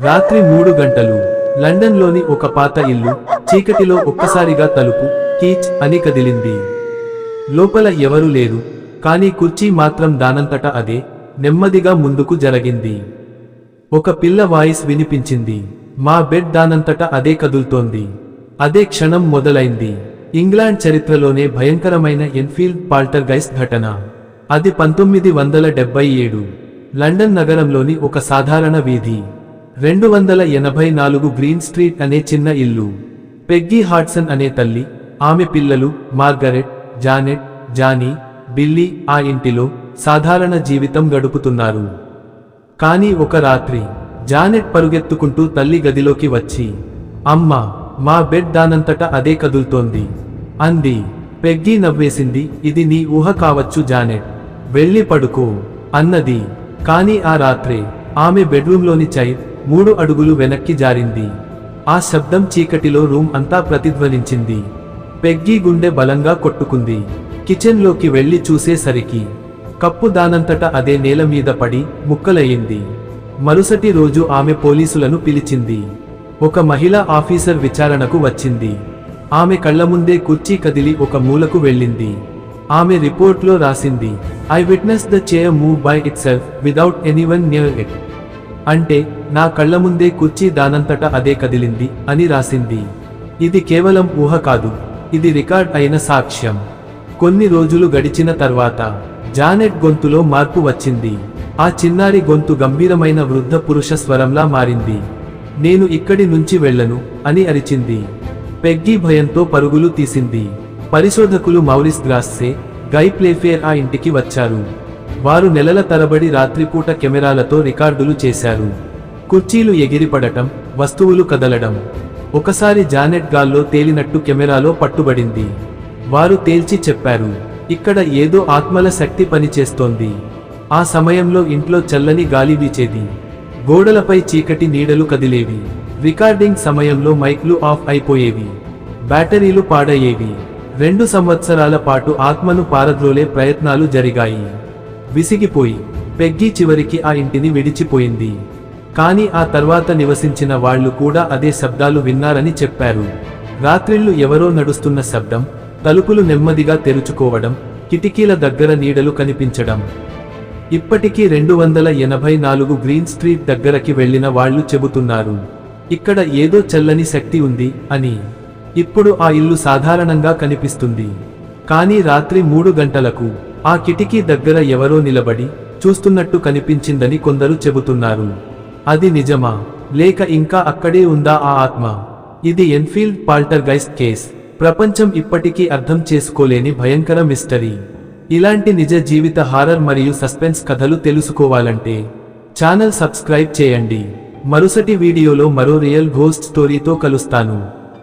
రాత్రి మూడు గంటలు. లండన్లోని ఒక పాత ఇల్లు చీకటిలో ఒక్కసారిగా తలుపు కీచ్ అని కదిలింది. లోపల ఎవరూ లేరు కానీ కుర్చీ మాత్రం దానంతట అదే నెమ్మదిగా ముందుకు జరిగింది. ఒక పిల్ల వాయిస్ వినిపించింది మా బెడ్ దానంతట అదే కదులుతోంది. అదే క్షణం మొదలైంది. ఇంగ్లాండ్ చరిత్రలోనే భయంకరమైన ఎన్ఫీల్డ్ పాల్టర్ గైస్ ఘటన. అది పంతొమ్మిది వందల డెబ్బై ఏడు. లండన్ నగరంలోని ఒక సాధారణ వీధి. రెండు వందల ఎనభై నాలుగు గ్రీన్ స్ట్రీట్ అనే చిన్న ఇల్లు. పెగ్గీ హాట్సన్ అనే తల్లి ఆమె పిల్లలు మార్గరెట్ జానెట్ జానీ బిల్లీ ఆ ఇంటిలో సాధారణ జీవితం గడుపుతున్నారు. కానీ ఒక రాత్రి జానెట్ పరుగెత్తుకుంటూ తల్లి గదిలోకి వచ్చి అమ్మా మా బెడ్ దానంతట అదే కదులుతోంది. అంది. పెగ్గీ నవ్వేసింది ఇది నీ ఊహ కావచ్చు జానెట్. వెళ్ళి పడుకో. అన్నది. కానీ ఆ రాత్రే ఆమె బెడ్రూమ్లోని చైర్ మూడు అడుగులు వెనక్కి జారింది. ఆ శబ్దం చీకటిలో రూమ్ అంతా ప్రతిధ్వనించింది. పెగ్గీ గుండె బలంగా కొట్టుకుంది. కిచెన్లోకి వెళ్ళి చూసేసరికి కప్పు దానంతట అదే నేల మీద పడి ముక్కలయ్యింది. మరుసటి రోజు ఆమె పోలీసులను పిలిచింది. ఒక మహిళా ఆఫీసర్ విచారణకు వచ్చింది. ఆమె కళ్ళ ముందే కుర్చీ కదిలి ఒక మూలకు వెళ్ళింది. ఆమె రిపోర్ట్లో రాసింది I witness the chair move by itself without anyone near it అంటే నా కళ్ళ ముందే కుర్చీ దానంతట అదే కదిలింది అని రాసింది. ఇది కేవలం ఊహ కాదు ఇది రికార్డ్ అయిన సాక్ష్యం. కొన్ని రోజులు గడిచిన తర్వాత జానెట్ గొంతులో మార్పు వచ్చింది. ఆ చిన్నారి గొంతు గంభీరమైన వృద్ధ పురుష స్వరంలా మారింది. నేను ఇక్కడి నుంచి వెళ్ళను అని అరిచింది. పెగ్గీ భయంతో పరుగులు తీసింది. పరిశోధకులు మౌరిస్ గ్రాస్సే గై ప్లేఫేర్ ఆ ఇంటికి వచ్చారు. వారు నెలల తరబడి రాత్రిపూట కెమెరాలతో రికార్డులు చేశారు. కుర్చీలు ఎగిరిపడటం వస్తువులు కదలడం. ఒకసారి జానెట్ గాల్లో తేలినట్టు కెమెరాలో పట్టుబడింది. వారు తేల్చి చెప్పారు ఇక్కడ ఏదో ఆత్మల శక్తి పనిచేస్తోంది. ఆ సమయంలో ఇంట్లో చల్లని గాలి వీచేది. గోడలపై చీకటి నీడలు కదిలేవి. రికార్డింగ్ సమయంలో మైక్లు ఆఫ్ అయిపోయేవి. బ్యాటరీలు పాడయ్యేవి. రెండు సంవత్సరాల పాటు ఆత్మను పారద్రోలే ప్రయత్నాలు జరిగాయి. విసిగిపోయి పెగ్గీ చివరికి ఆ ఇంటిని విడిచిపోయింది. కానీ ఆ తర్వాత నివసించిన వాళ్ళు కూడా అదే శబ్దాలు విన్నారని చెప్పారు. రాత్రిళ్ళు ఎవరో నడుస్తున్న శబ్దం తలుపులు నెమ్మదిగా తెరుచుకోవడం కిటికీల దగ్గర నీడలు కనిపించడం. ఇప్పటికీ రెండు వందల ఎనభై నాలుగు గ్రీన్ స్ట్రీట్ దగ్గరకి వెళ్ళిన వాళ్ళు చెబుతున్నారు. ఇక్కడ ఏదో చల్లని శక్తి ఉంది అని. ఇప్పుడు ఆ ఇల్లు సాధారణంగా కనిపిస్తుంది. కానీ రాత్రి మూడు గంటలకు ఆ కిటికీ దగ్గర ఎవరో నిలబడి చూస్తున్నట్టు కనిపించిందని కొందరు చెబుతున్నారు. అది నిజమా? లేక ఇంకా అక్కడే ఉందా ఆ ఆత్మ? ఇది ఎన్ఫీల్డ్ పాల్టర్గైస్ట్ కేస్. ప్రపంచం ఇప్పటికీ అర్థం చేసుకోలేని భయంకర మిస్టరీ. ఇలాంటి నిజ జీవిత హారర్ మరియు సస్పెన్స్ కథలు తెలుసుకోవాలంటే ఛానల్ సబ్స్క్రైబ్ చేయండి. మరుసటి వీడియోలో మరో రియల్ ఘోస్ట్ స్టోరీతో కలుస్తాను.